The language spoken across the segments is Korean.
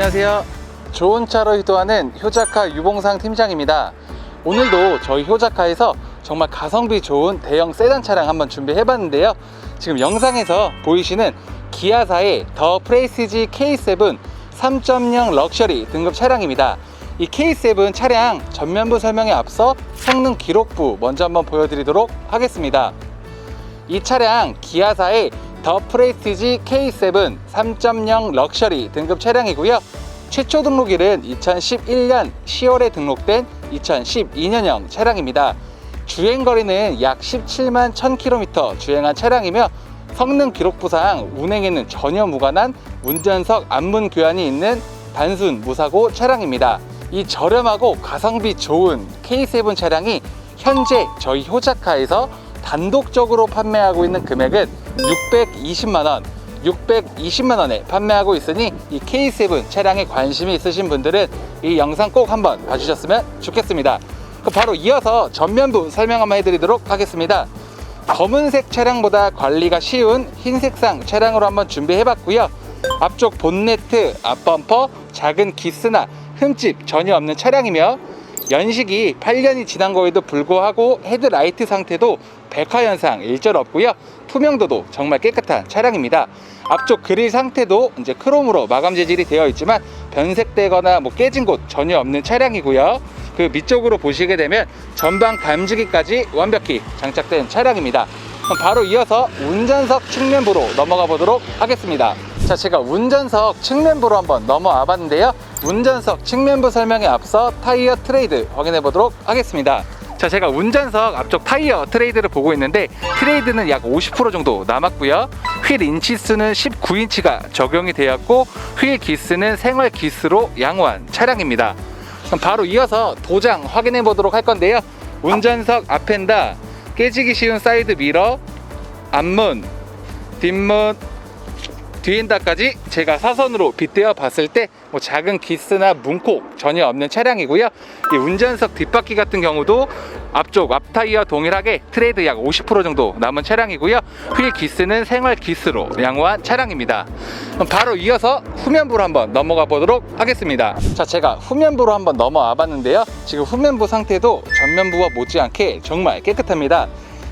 안녕하세요. 좋은 차로 유도하는 효자카 유봉상 팀장입니다. 오늘도 저희 효자카에서 정말 가성비 좋은 대형 세단 차량 한번 준비해봤는데요. 지금 영상에서 보이시는 기아사의 더 프레이시지 K7 3.0 럭셔리 등급 차량입니다. 이 K7 차량 전면부 설명에 앞서 성능 기록부 먼저 한번 보여드리도록 하겠습니다. 이 차량 기아사의 더 프레스티지 K7 3.0 럭셔리 등급 차량이고요. 최초 등록일은 2011년 10월에 등록된 2012년형 차량입니다. 주행 거리는 약 17만 1000km 주행한 차량이며 성능 기록부상 운행에는 전혀 무관한 운전석 안문 교환이 있는 단순 무사고 차량입니다. 이 저렴하고 가성비 좋은 K7 차량이 현재 저희 효자카에서 단독적으로 판매하고 있는 금액은 620만 원, 620만 원에 판매하고 있으니 이 K7 차량에 관심이 있으신 분들은 이 영상 꼭 한번 봐주셨으면 좋겠습니다. 그럼 바로 이어서 전면부 설명 한번 해드리도록 하겠습니다. 검은색 차량보다 관리가 쉬운 흰색상 차량으로 한번 준비해봤고요. 앞쪽 본네트, 앞범퍼, 작은 기스나 흠집 전혀 없는 차량이며 연식이 8년이 지난 거에도 불구하고 헤드라이트 상태도 백화 현상 일절 없고요. 투명도도 정말 깨끗한 차량입니다. 앞쪽 그릴 상태도 이제 크롬으로 마감 재질이 되어 있지만 변색되거나 뭐 깨진 곳 전혀 없는 차량이고요. 그 밑쪽으로 보시게 되면 전방 감지기까지 완벽히 장착된 차량입니다. 바로 이어서 운전석 측면부로 넘어가 보도록 하겠습니다. 자, 제가 운전석 측면부로 한번 넘어와 봤는데요. 운전석 측면부 설명에 앞서 타이어 트레이드 확인해 보도록 하겠습니다. 자, 제가 운전석 앞쪽 타이어 트레이드를 보고 있는데 트레이드는 약 50% 정도 남았고요. 휠 인치수는 19인치가 적용이 되었고 휠 기스는 생활 기스로 양호한 차량입니다. 그럼 바로 이어서 도장 확인해 보도록 할 건데요. 운전석 앞엔다 깨지기 쉬운 사이드 미러, 앞문, 뒷문, 뒤엔다까지 제가 사선으로 빗대어 봤을 때 뭐 작은 기스나 문콕 전혀 없는 차량이고요. 이 운전석 뒷바퀴 같은 경우도 앞쪽 앞 타이어 동일하게 트레이드 약 50% 정도 남은 차량이고요. 휠 기스는 생활 기스로 양호한 차량입니다. 바로 이어서 후면부로 한번 넘어가 보도록 하겠습니다. 자, 제가 후면부로 한번 넘어와 봤는데요. 지금 후면부 상태도 전면부와 못지않게 정말 깨끗합니다.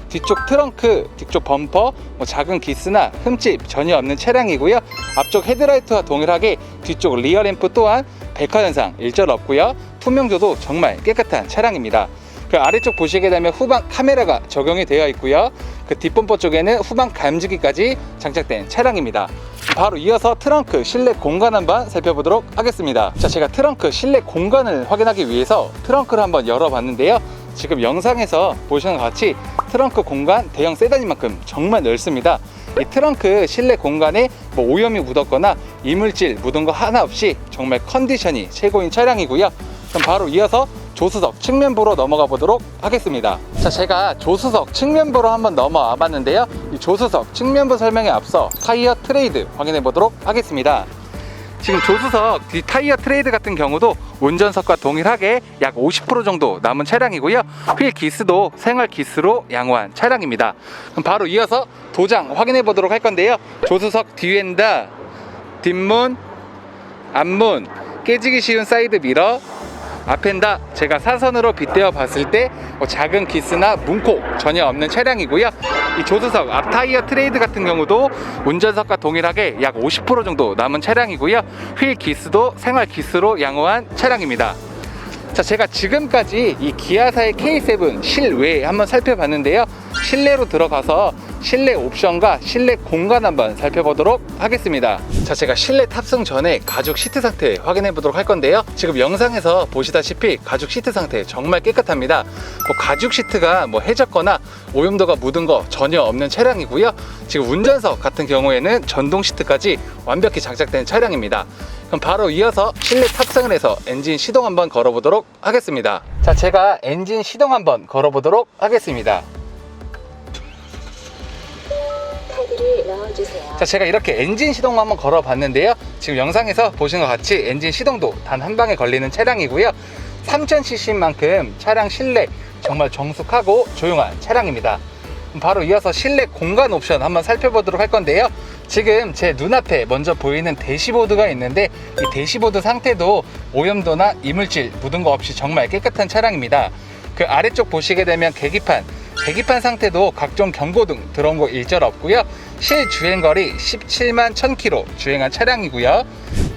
뒤쪽 트렁크, 뒤쪽 범퍼, 뭐 작은 기스나 흠집 전혀 없는 차량이고요. 앞쪽 헤드라이트와 동일하게 뒤쪽 리어 램프 또한 백화 현상 일절 없고요. 투명도도 정말 깨끗한 차량입니다. 그 아래쪽 보시게 되면 후방 카메라가 적용이 되어 있고요. 그 뒷범퍼 쪽에는 후방 감지기까지 장착된 차량입니다. 바로 이어서 트렁크 실내 공간 한번 살펴보도록 하겠습니다. 자, 제가 트렁크 실내 공간을 확인하기 위해서 트렁크를 한번 열어봤는데요. 지금 영상에서 보시는 것 같이 트렁크 공간 대형 세단인 만큼 정말 넓습니다. 이 트렁크 실내 공간에 뭐 오염이 묻었거나 이물질 묻은 거 하나 없이 정말 컨디션이 최고인 차량이고요. 그럼 바로 이어서 조수석 측면부로 넘어가 보도록 하겠습니다. 자, 제가 조수석 측면부로 한번 넘어와 봤는데요. 이 조수석 측면부 설명에 앞서 타이어 트레이드 확인해 보도록 하겠습니다. 지금 조수석 뒤 타이어 트레이드 같은 경우도 운전석과 동일하게 약 50% 정도 남은 차량이고요. 휠 기스도 생활 기스로 양호한 차량입니다. 그럼 바로 이어서 도장 확인해 보도록 할 건데요. 조수석 뒤엔다, 뒷문, 앞문, 깨지기 쉬운 사이드 미러, 앞엔다 제가 사선으로 빗대어 봤을 때뭐 작은 기스나 문콕 전혀 없는 차량이고요. 이 조수석 앞 타이어 트레이드 같은 경우도 운전석과 동일하게 약 50% 정도 남은 차량이고요. 휠 기스도 생활 기스로 양호한 차량입니다. 자, 제가 지금까지 이 기아사의 K7 실외 한번 살펴봤는데요. 실내로 들어가서 실내 옵션과 실내 공간 한번 살펴보도록 하겠습니다. 자, 제가 실내 탑승 전에 가죽 시트 상태 확인해 보도록 할 건데요. 지금 영상에서 보시다시피 가죽 시트 상태 정말 깨끗합니다. 뭐 가죽 시트가 뭐 해졌거나 오염도가 묻은 거 전혀 없는 차량이고요. 지금 운전석 같은 경우에는 전동 시트까지 완벽히 장착된 차량입니다. 그럼 바로 이어서 실내 탑승을 해서 엔진 시동 한번 걸어보도록 하겠습니다. 자, 제가 엔진 시동 한번 걸어보도록 하겠습니다. 자, 제가 이렇게 엔진 시동 한번 걸어봤는데요. 지금 영상에서 보신 것 같이 엔진 시동도 단 한 방에 걸리는 차량이고요. 3000cc만큼 차량 실내 정말 정숙하고 조용한 차량입니다. 바로 이어서 실내 공간 옵션 한번 살펴보도록 할 건데요. 지금 제 눈앞에 먼저 보이는 대시보드가 있는데 이 대시보드 상태도 오염도나 이물질 묻은 거 없이 정말 깨끗한 차량입니다. 그 아래쪽 보시게 되면 계기판, 계기판 상태도 각종 경고 등 들어온 거 일절 없고요. 실 주행거리 17만 1000km 주행한 차량이고요.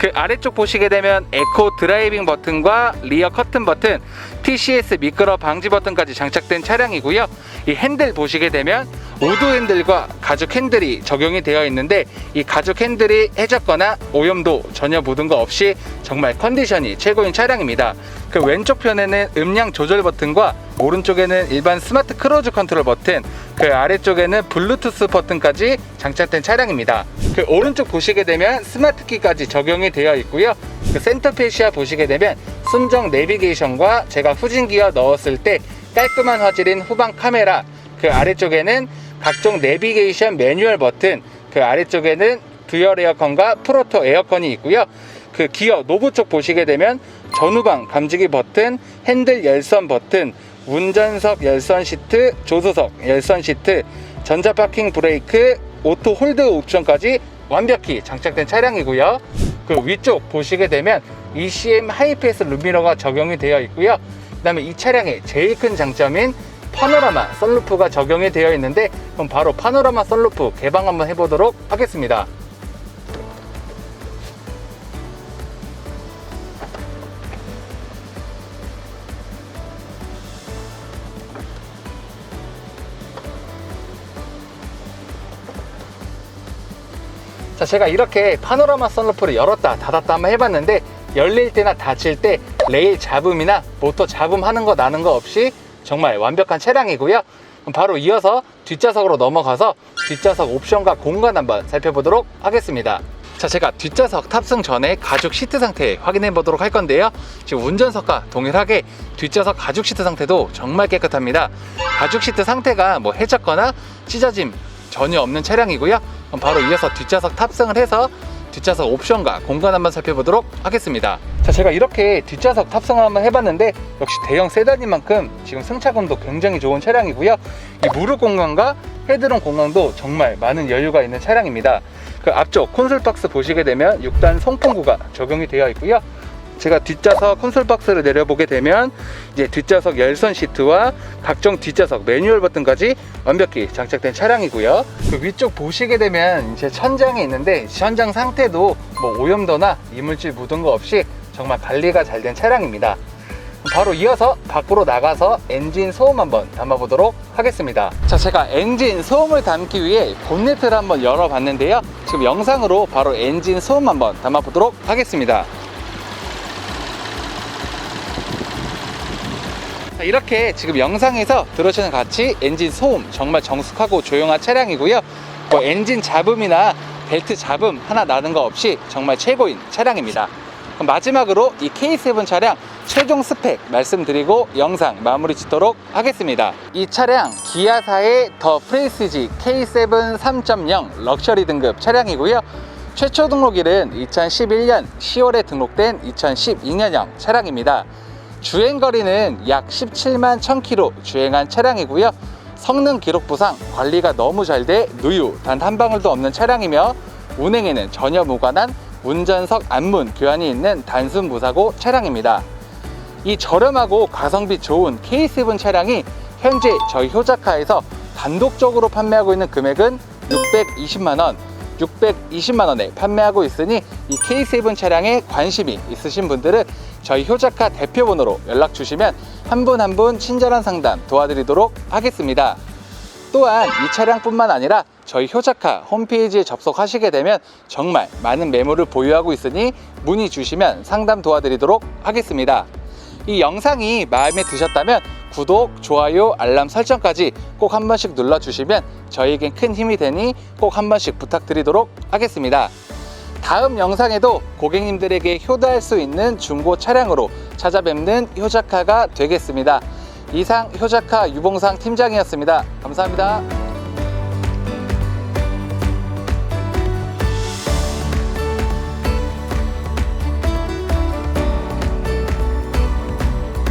그 아래쪽 보시게 되면 에코 드라이빙 버튼과 리어 커튼 버튼, TCS 미끄러 방지 버튼까지 장착된 차량이고요. 이 핸들 보시게 되면 우드 핸들과 가죽 핸들이 적용이 되어 있는데 이 가죽 핸들이 해졌거나 오염도 전혀 묻은 거 없이 정말 컨디션이 최고인 차량입니다. 그 왼쪽 편에는 음량 조절 버튼과 오른쪽에는 일반 스마트 크루즈 컨트롤 버튼, 그 아래쪽에는 블루투스 버튼까지 장착된 차량입니다. 그 오른쪽 보시게 되면 스마트 키까지 적용이 되어 있고요. 그 센터 페시아 보시게 되면 순정 내비게이션과 제가 후진 기어 넣었을 때 깔끔한 화질인 후방 카메라, 그 아래쪽에는 각종 내비게이션 매뉴얼 버튼, 그 아래쪽에는 듀얼 에어컨과 프로토 에어컨이 있고요. 그 기어 노브 쪽 보시게 되면 전후방 감지기 버튼, 핸들 열선 버튼, 운전석 열선 시트, 조수석 열선 시트, 전자 파킹 브레이크, 오토 홀드 옵션까지 완벽히 장착된 차량이고요. 그 위쪽 보시게 되면 ECM 하이패스 루미너가 적용이 되어 있고요. 그다음에 이 차량의 제일 큰 장점인 파노라마 썬루프가 적용이 되어 있는데 그럼 바로 파노라마 썬루프 개방 한번 해보도록 하겠습니다. 자, 제가 이렇게 파노라마 썬루프를 열었다 닫았다 한번 해봤는데 열릴 때나 닫힐 때 레일 잡음이나 모터 잡음 하는 거 나는 거 없이 정말 완벽한 차량이고요. 바로 이어서 뒷좌석으로 넘어가서 뒷좌석 옵션과 공간 한번 살펴보도록 하겠습니다. 자, 제가 뒷좌석 탑승 전에 가죽 시트 상태 확인해 보도록 할 건데요. 지금 운전석과 동일하게 뒷좌석 가죽 시트 상태도 정말 깨끗합니다. 가죽 시트 상태가 뭐 해졌거나 찢어짐 전혀 없는 차량이고요. 그럼 바로 이어서 뒷좌석 탑승을 해서 뒷좌석 옵션과 공간 한번 살펴보도록 하겠습니다. 자, 제가 이렇게 뒷좌석 탑승을 한번 해봤는데 역시 대형 세단인 만큼 지금 승차감도 굉장히 좋은 차량이고요. 이 무릎 공간과 헤드룸 공간도 정말 많은 여유가 있는 차량입니다. 그 앞쪽 콘솔 박스 보시게 되면 6단 송풍구가 적용이 되어 있고요. 제가 뒷좌석 콘솔 박스를 내려보게 되면 이제 뒷좌석 열선 시트와 각종 뒷좌석 매뉴얼 버튼까지 완벽히 장착된 차량이고요. 그 위쪽 보시게 되면 이제 천장이 있는데 천장 상태도 뭐 오염도나 이물질 묻은 거 없이 정말 관리가 잘 된 차량입니다. 바로 이어서 밖으로 나가서 엔진 소음 한번 담아보도록 하겠습니다. 자, 제가 엔진 소음을 담기 위해 본네트를 한번 열어봤는데요. 지금 영상으로 바로 엔진 소음 한번 담아보도록 하겠습니다. 자, 이렇게 지금 영상에서 들으시는 같이 엔진 소음 정말 정숙하고 조용한 차량이고요. 뭐 엔진 잡음이나 벨트 잡음 하나 나는 거 없이 정말 최고인 차량입니다. 마지막으로 이 K7 차량 최종 스펙 말씀드리고 영상 마무리 짓도록 하겠습니다. 이 차량 기아사의 더 프레스지 K7 3.0 럭셔리 등급 차량이고요. 최초 등록일은 2011년 10월에 등록된 2012년형 차량입니다. 주행거리는 약 17만 1000km 주행한 차량이고요. 성능 기록부상 관리가 너무 잘 돼 누유 단 한 방울도 없는 차량이며 운행에는 전혀 무관한 운전석 앞문 교환이 있는 단순 무사고 차량입니다. 이 저렴하고 가성비 좋은 K7 차량이 현재 저희 효자카에서 단독적으로 판매하고 있는 금액은 620만 원 620만 원에 판매하고 있으니 이 K7 차량에 관심이 있으신 분들은 저희 효자카 대표번호로 연락 주시면 한 분 한 분 친절한 상담 도와드리도록 하겠습니다. 또한 이 차량뿐만 아니라 저희 효자카 홈페이지에 접속하시게 되면 정말 많은 매물을 보유하고 있으니 문의 주시면 상담 도와드리도록 하겠습니다. 이 영상이 마음에 드셨다면 구독, 좋아요, 알람 설정까지 꼭 한 번씩 눌러주시면 저희에겐 큰 힘이 되니 꼭 한 번씩 부탁드리도록 하겠습니다. 다음 영상에도 고객님들에게 효도할 수 있는 중고 차량으로 찾아뵙는 효자카가 되겠습니다. 이상 효자카 유봉상 팀장이었습니다. 감사합니다.